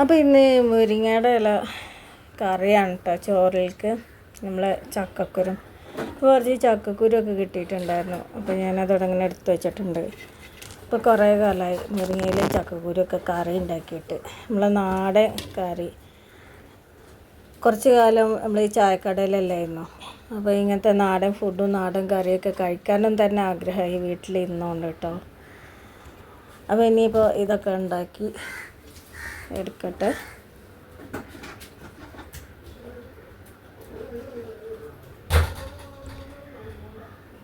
അപ്പോൾ ഇന്ന് മുരിങ്ങയുടെ ഇല കറിയാണ് കേട്ടോ ചോറിലേക്ക് നമ്മൾ ചക്കക്കുരും. അപ്പോൾ കുറച്ച് ചക്കക്കുരുമൊക്കെ കിട്ടിയിട്ടുണ്ടായിരുന്നു. അപ്പോൾ ഞാനത് അങ്ങനെ എടുത്ത് വെച്ചിട്ടുണ്ട്. ഇപ്പോൾ കുറേ കാലമായി മുരിങ്ങയിലെ ചക്കക്കുരുമൊക്കെ കറി ഉണ്ടാക്കിയിട്ട്. നമ്മളെ നാടൻ കറി. കുറച്ച് കാലം നമ്മൾ ഈ ചായക്കടയിലല്ലായിരുന്നു? അപ്പോൾ ഇങ്ങനത്തെ നാടൻ ഫുഡും നാടൻ കറിയൊക്കെ കഴിക്കാനും തന്നെ ആഗ്രഹമായി വീട്ടിൽ ഇരുന്നുകൊണ്ട് കേട്ടോ അപ്പോൾ ഇനിയിപ്പോൾ ഇതൊക്കെ ഉണ്ടാക്കി എടുക്കട്ടെ.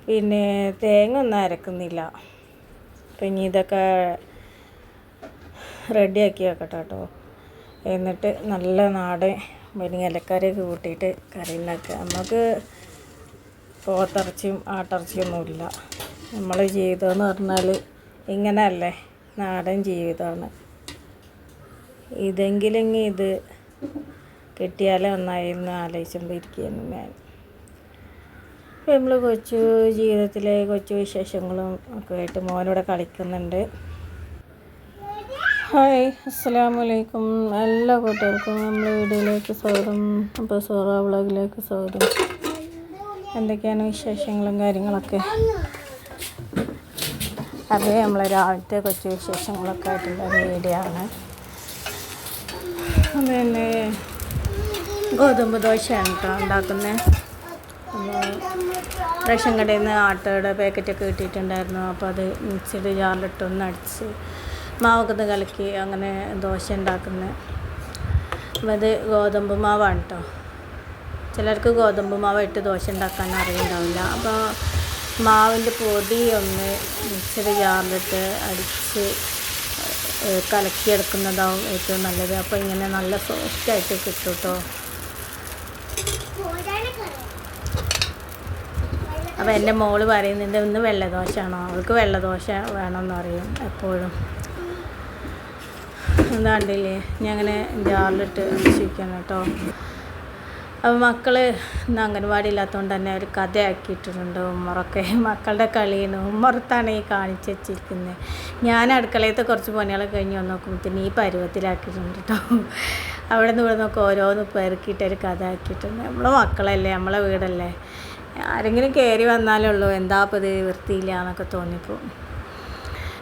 പിന്നെ തേങ്ങ ഒന്നും അരക്കുന്നില്ല. അപ്പം ഇനി ഇതൊക്കെ റെഡിയാക്കി വെക്കട്ടെ കേട്ടോ. എന്നിട്ട് നല്ല നാടൻ മുരിങ്ങ ഇലക്കറിയൊക്കെ കൂട്ടിയിട്ട് കറി ഉണ്ടാക്കുക. നമുക്ക് പോത്തിറച്ചിയും ആട്ടിറച്ചിയൊന്നുമില്ല നമ്മൾ ജീവിതം എന്ന് പറഞ്ഞാൽ ഇങ്ങനെയല്ലേ നാടൻ ജീവിതമാണ്. ഇതെങ്കിലും ഇത് കിട്ടിയാലേ ഒന്നായിരുന്നു ആലോചിച്ചുമ്പോൾ ഇരിക്കുന്നു ഞാൻ. ഇപ്പം നമ്മൾ കൊച്ചു ജീവിതത്തിലെ കൊച്ചു വിശേഷങ്ങളും ഒക്കെ ആയിട്ട് മോനിവിടെ കളിക്കുന്നുണ്ട്. ഹായ് അസ്സാം വലൈക്കും എല്ലാ കുട്ടികൾക്കും നമ്മൾ വീഡിയോയിലേക്ക് സ്വാഗതം. അപ്പോൾ സോറ വ്ളോഗിലേക്ക് സ്വാഗതം. എന്തൊക്കെയാണ് വിശേഷങ്ങളും കാര്യങ്ങളൊക്കെ? അത് നമ്മളെ രാവിലത്തെ കൊച്ചു വിശേഷങ്ങളൊക്കെ ആയിട്ടുള്ള വീഡിയോ ആണ്. പിന്നെ ഗോതമ്പ് ദോശയാണ് കേട്ടോ ഉണ്ടാക്കുന്നത് റേഷൻ കടയിൽ നിന്ന് ആട്ടയുടെ പാക്കറ്റൊക്കെ കിട്ടിയിട്ടുണ്ടായിരുന്നു. അപ്പോൾ അത് മിക്സിയുടെ ജാറിലിട്ട് ഒന്ന് അടിച്ച് മാവൊക്കെ ഒന്ന് കലക്കി അങ്ങനെ ദോശ ഉണ്ടാക്കുന്നത് അപ്പോൾ അത് ഗോതമ്പ് മാവാണ് കേട്ടോ. ചിലർക്ക് ഗോതമ്പ് മാവായിട്ട് ദോശ ഉണ്ടാക്കാൻ അറിയുണ്ടാവില്ല അപ്പോൾ മാവിന്റെ പൊടി ഒന്ന് മിക്സിയുടെ ജാറിലിട്ട് അടിച്ച് കലക്കിയെടുക്കുന്നതാവും ഏറ്റവും നല്ലത്. അപ്പോൾ ഇങ്ങനെ നല്ല സോഫ്റ്റായിട്ട് കിട്ടും കേട്ടോ അപ്പോൾ എന്റെ മോൾ പറയുന്നുണ്ട് ഇന്ന് വെള്ളദോശയാണോ? അവൾക്ക് വെള്ളദോശ വേണമെന്ന് പറയും എപ്പോഴും. എന്താണ്ടില്ലേ ഞാൻ അങ്ങനെ ജാറിലിട്ട് ശിക്കണം കേട്ടോ. അപ്പോൾ മക്കൾ ഇന്ന് അംഗൻവാടി ഇല്ലാത്തതുകൊണ്ട് തന്നെ ഒരു കഥയാക്കിയിട്ടുണ്ട് ഉമ്മറൊക്കെ മക്കളുടെ കളിയാണ്. ഉമ്മറത്താണ് ഈ കാണിച്ച് വെച്ചിരിക്കുന്നത്. ഞാൻ അടുക്കളയത്തെ കുറച്ച് പണികളെ കഴിഞ്ഞ് വന്ന് നോക്കുമ്പോഴത്തേന് ഈ പരുവത്തിലാക്കിയിട്ടുണ്ട് കേട്ടോ അവിടെ നിന്ന് ഇവിടെ നിന്നൊക്കെ ഓരോന്ന് പെറുക്കിയിട്ട് ഒരു കഥ ആക്കിയിട്ടുണ്ട് നമ്മളെ മക്കളല്ലേ നമ്മളെ വീടല്ലേ. ആരെങ്കിലും കയറി വന്നാലേ ഉള്ളൂ. എന്താ അപ്പോൾ ഇത് വൃത്തിയില്ല എന്നൊക്കെ തോന്നിപ്പോവും.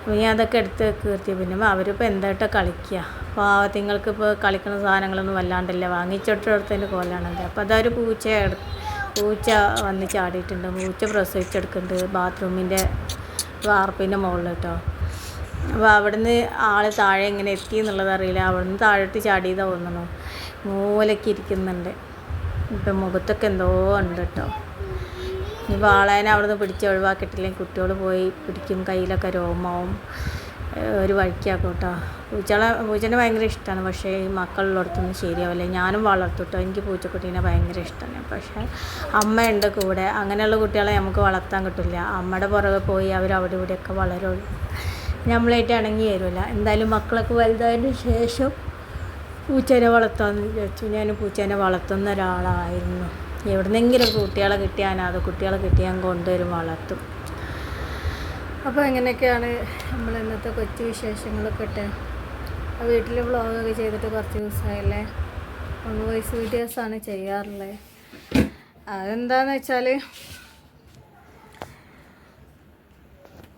അപ്പോൾ ഞാൻ അതൊക്കെ എടുത്ത് കീർത്തി. പിന്നെ അവരിപ്പോൾ എന്തായിട്ടാ കളിക്കുക പാവത്തിങ്ങൾക്ക് ഇപ്പോൾ കളിക്കുന്ന സാധനങ്ങളൊന്നും വല്ലാണ്ടല്ല. വാങ്ങിച്ചിട്ടടുത്തതിന്റെ കോലാണല്ലേ അപ്പോൾ അതൊരു പൂച്ച പൂച്ച വന്ന് ചാടിയിട്ടുണ്ട്. പൂച്ച പ്രസവിച്ചെടുക്കുന്നുണ്ട് ബാത്റൂമിന്റെ വാർപ്പിന്റെ മുകളിൽ കേട്ടോ അപ്പോൾ അവിടുന്ന് ആൾ താഴെ എങ്ങനെ എത്തി എന്നുള്ളത് അറിയില്ല. അവിടുന്ന് താഴോട്ട് ചാടിയതാ തോന്നണു മൂലയ്ക്ക് ഇരിക്കുന്നുണ്ട്. ഇപ്പം മുഖത്തൊക്കെ എന്തോ ഉണ്ട് കേട്ടോ ഇനിയിപ്പോൾ ആളേനെ അവിടുന്ന് പിടിച്ച് ഒഴിവാക്കിയിട്ടില്ലെങ്കിൽ കുട്ടികൾ പോയി പിടിക്കും കയ്യിലൊക്കെ രോമാവും ഒരു വഴിക്കാക്കും കേട്ടോ. പൂച്ചകളെ പൂച്ചേനെ ഭയങ്കര ഇഷ്ടമാണ് പക്ഷേ ഈ മക്കളുള്ളിടത്തൊന്നും ശരിയാവില്ല. ഞാനും വളർത്തുട്ടോ എനിക്ക് പൂച്ചക്കുട്ടീനെ ഭയങ്കര ഇഷ്ടമാണ് പക്ഷേ അമ്മയുണ്ട് കൂടെ. അങ്ങനെയുള്ള കുട്ടികളെ നമുക്ക് വളർത്താൻ കിട്ടില്ല. അമ്മയുടെ പുറകെ പോയി അവർ അവിടെ ഇവിടെയൊക്കെ വളരുള്ളൂ. നമ്മളായിട്ട് ഇണങ്ങി തരില്ല എന്തായാലും മക്കളൊക്കെ വലുതായതിന് ശേഷം പൂച്ചേനെ വളർത്താമെന്ന് വിചാരിച്ചു. ഞാൻ പൂച്ചേനെ വളർത്തുന്ന ഒരാളായിരുന്നു. എവിടുന്നെങ്കിലും കുട്ടികളെ കിട്ടിയാൽ അത് കുട്ടികളെ കിട്ടിയാൽ കൊണ്ടുവരും വളർത്തും. അപ്പോൾ എങ്ങനെയൊക്കെയാണ് നമ്മൾ ഇന്നത്തെ കൊച്ചു വിശേഷങ്ങളൊക്കെ ഇട്ട് വീട്ടിൽ വ്ളോഗൊക്കെ ചെയ്തിട്ട് കുറച്ച് ദിവസമായല്ലേ? വോയിസ് വീഡിയോസാണ് ചെയ്യാറുള്ളത് അതെന്താന്ന് വെച്ചാൽ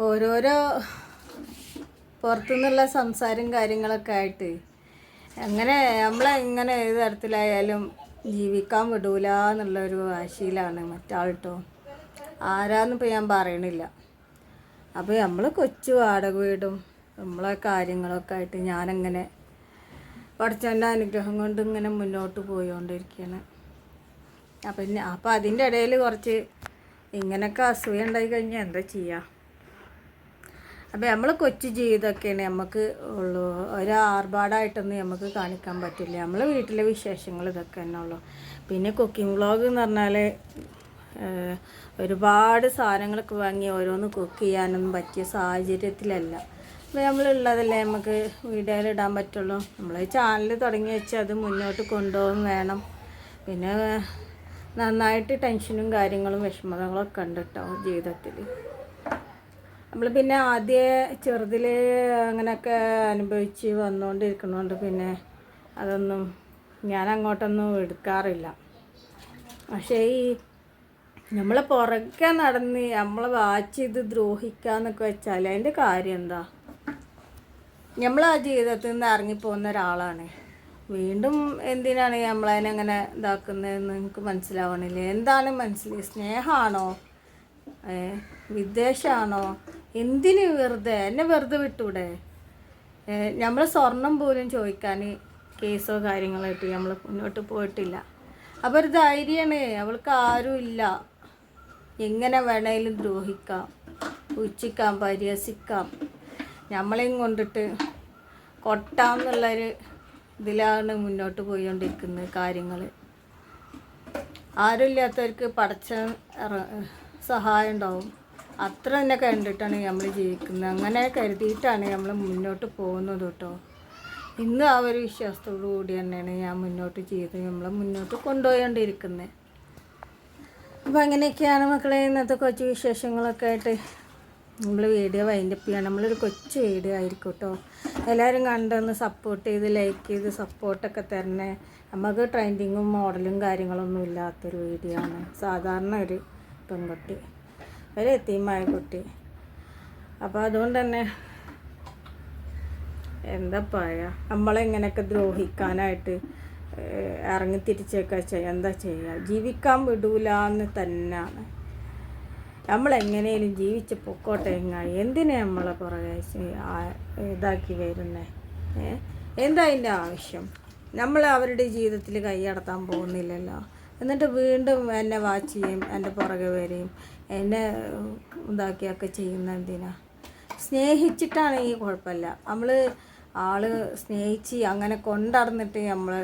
ഓരോരോ പുറത്തുനിന്നുള്ള സംസാരം കാര്യങ്ങളൊക്കെ ആയിട്ട് അങ്ങനെ നമ്മളെങ്ങനെ ഏത് തരത്തിലായാലും ജീവിക്കാൻ വിടൂല എന്നുള്ളൊരു വാശിയിലാണ് മറ്റാൾട്ടോ ആരാന്നിപ്പോൾ ഞാൻ പറയണില്ല. അപ്പോൾ നമ്മൾ കൊച്ചു വാടക വീടും നമ്മളെ കാര്യങ്ങളൊക്കെ ആയിട്ട് ഞാനങ്ങനെ പഠിച്ചവന്റെ അനുഗ്രഹം കൊണ്ട് ഇങ്ങനെ മുന്നോട്ട് പോയിക്കൊണ്ടിരിക്കുകയാണ് അപ്പം അപ്പം അതിന്റെ ഇടയിൽ കുറച്ച് ഇങ്ങനെയൊക്കെ അസൂയ ഉണ്ടായി കഴിഞ്ഞാൽ എന്താ ചെയ്യുക അപ്പം നമ്മൾ കൊച്ചു ജീവിതമൊക്കെയാണ് നമുക്ക് ഉള്ളൂ. ഒരു ആർഭാടായിട്ടൊന്നും നമുക്ക് കാണിക്കാൻ പറ്റില്ല. നമ്മൾ വീട്ടിലെ വിശേഷങ്ങൾ ഇതൊക്കെ തന്നെ ഉള്ളൂ. പിന്നെ കുക്കിംഗ് വ്ളോഗ് എന്ന് പറഞ്ഞാൽ ഒരുപാട് സാധനങ്ങളൊക്കെ വാങ്ങി ഓരോന്ന് കുക്ക് ചെയ്യാനൊന്നും പറ്റിയ സാഹചര്യത്തിലല്ല. അപ്പോൾ നമ്മളുള്ളതല്ലേ നമുക്ക് വീഡിയോയിൽ ഇടാൻ പറ്റുള്ളൂ. നമ്മൾ ചാനൽ തുടങ്ങി വെച്ച് അത് മുന്നോട്ട് കൊണ്ടുപോകും വേണം. പിന്നെ നന്നായിട്ട് ടെൻഷനും കാര്യങ്ങളും വിഷമതകളൊക്കെ ഉണ്ട് കേട്ടോ ജീവിതത്തിൽ നമ്മൾ പിന്നെ ആദ്യ ചെറുതിൽ അങ്ങനെയൊക്കെ അനുഭവിച്ച് വന്നുകൊണ്ടിരിക്കുന്നതുകൊണ്ട് പിന്നെ അതൊന്നും ഞാൻ അങ്ങോട്ടൊന്നും എടുക്കാറില്ല. പക്ഷേ ഈ നമ്മൾ പുറകെ നടന്ന് നമ്മളെ വാച്ച് ചെയ്ത് ദ്രോഹിക്കാന്നൊക്കെ വെച്ചാൽ അതിന്റെ കാര്യം എന്താ? നമ്മൾ ആ ജീവിതത്തിൽ നിന്ന് ഇറങ്ങിപ്പോകുന്ന ഒരാളാണ്. വീണ്ടും എന്തിനാണ് നമ്മളതിനെ അങ്ങനെ ഇതാക്കുന്നതെന്ന് എനിക്ക് മനസ്സിലാവണില്ല. എന്താണ് മനസ്സിൽ സ്നേഹമാണോ വിദ്വേഷമാണോ എന്തിന് വെറുതെ? എന്നെ വെറുതെ വിട്ടൂടെ? നമ്മൾ സ്വർണം പോലും ചോദിക്കാൻ കേസോ കാര്യങ്ങളായിട്ട് നമ്മൾ മുന്നോട്ട് പോയിട്ടില്ല. അപ്പോൾ ഒരു ധൈര്യമാണ് അവൾക്ക് ആരും ഇല്ല. എങ്ങനെ വേണേലും ദ്രോഹിക്കാം. പുച്ഛിക്കാം പരിഹസിക്കാം. നമ്മളെയും കൊണ്ടിട്ട് കൊട്ടാം എന്നുള്ളൊരു ഇതിലാണ് മുന്നോട്ട് പോയിക്കൊണ്ടിരിക്കുന്നത് കാര്യങ്ങൾ ആരുമില്ലാത്തവർക്ക് പടച്ച സഹായം ഉണ്ടാവും. അത്ര തന്നെ കണ്ടിട്ടാണ് നമ്മൾ ജീവിക്കുന്നത്. അങ്ങനെ കരുതിയിട്ടാണ് നമ്മൾ മുന്നോട്ട് പോകുന്നത് കേട്ടോ. ഇന്ന് ആ ഒരു വിശ്വാസത്തോടു കൂടി തന്നെയാണ് ഞാൻ മുന്നോട്ട് ചെയ്ത് നമ്മൾ മുന്നോട്ട് കൊണ്ടുപോയോണ്ടിരിക്കുന്നത് അപ്പോൾ അങ്ങനെയൊക്കെയാണ് മക്കളെ ഇന്നത്തെ കൊച്ചു വിശേഷങ്ങളൊക്കെ ആയിട്ട് നമ്മൾ വീഡിയോ വൈൻഡപ്പ് ചെയ്യണം നമ്മളൊരു കൊച്ചു വീഡിയോ ആയിരിക്കും കേട്ടോ. എല്ലാവരും കണ്ടൊന്ന് സപ്പോർട്ട് ചെയ്ത് ലൈക്ക് ചെയ്ത് സപ്പോർട്ടൊക്കെ തരണേ. നമുക്ക് ട്രെൻഡിങ്ങും മോഡലും കാര്യങ്ങളൊന്നും ഇല്ലാത്തൊരു വീഡിയോ ആണ്. സാധാരണ ഒരു പെൺകുട്ടി. ഒരു എത്തിയുമായ കുട്ടി. അപ്പോൾ അതുകൊണ്ട് തന്നെ എന്താ പറയുക നമ്മളെങ്ങനെയൊക്കെ ദ്രോഹിക്കാനായിട്ട് ഇറങ്ങി തിരിച്ചൊക്കെ ചെയ്യാം. എന്താ ചെയ്യുക ജീവിക്കാൻ വിടൂല എന്ന് തന്നെയാണ് നമ്മളെങ്ങനെയും ജീവിച്ച് പൊക്കോട്ടെ എങ്ങായി? എന്തിനാ നമ്മളെ പുറകെ ഇതാക്കി വരുന്നേ? എന്താ അതിന്റെ ആവശ്യം? നമ്മൾ അവരുടെ ജീവിതത്തിൽ കൈയടത്താൻ പോകുന്നില്ലല്ലോ. എന്നിട്ട് വീണ്ടും എന്നെ വാച്ച് ചെയ്യും എന്റെ പുറകെ വരെയും എന്നെ ഇതാക്കിയൊക്കെ ചെയ്യുന്ന എന്തിനാ? സ്നേഹിച്ചിട്ടാണെങ്കിൽ കുഴപ്പമില്ല. നമ്മൾ ആൾ സ്നേഹിച്ച് അങ്ങനെ കൊണ്ടടന്നിട്ട് നമ്മൾ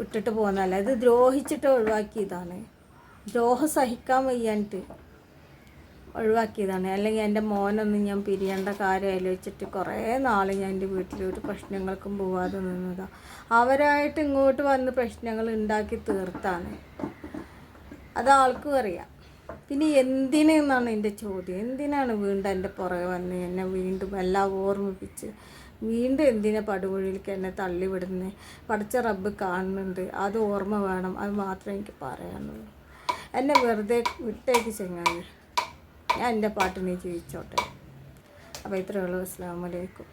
ഇട്ടിട്ട് പോകുന്നതല്ല. ഇത് ദ്രോഹിച്ചിട്ട് ഒഴിവാക്കിയതാണ്. ദ്രോഹം സഹിക്കാൻ വയ്യാനിട്ട് ഒഴിവാക്കിയതാണ്. അല്ലെങ്കിൽ എന്റെ മോനൊന്നും ഞാൻ പിരിയേണ്ട കാര്യം ആലോചിച്ചിട്ട് കുറേ നാൾ ഞാൻ എന്റെ വീട്ടിലൊരു പ്രശ്നങ്ങൾക്കും പോവാതെ നിന്നതാണ് അവരായിട്ട് ഇങ്ങോട്ട് വന്ന് പ്രശ്നങ്ങൾ ഉണ്ടാക്കി തീർത്താണ്. അത് ആൾക്കും അറിയാം. പിന്നെ എന്തിനെന്നാണ് എന്റെ ചോദ്യം. എന്തിനാണ് വീണ്ടും എന്റെ പുറകെ വന്ന് എന്നെ വീണ്ടും എല്ലാം ഓർമ്മിപ്പിച്ച് വീണ്ടും എന്തിനാ പടുകുഴിയിലേക്ക് എന്നെ തള്ളിവിടുന്നത് പഠിച്ച റബ്ബ് കാണുന്നുണ്ട്. അത് ഓർമ്മ വേണം. അത് മാത്രമേ എനിക്ക് പറയാനുള്ളൂ. എന്നെ വെറുതെ വിട്ടേക്ക് ചെങ്ങായി. ഞാൻ എന്റെ പാട്ടിനെ ജീവിച്ചോട്ടെ അപ്പോൾ ഇത്രയേ ഉള്ളൂ. അസ്സാം വലൈക്കും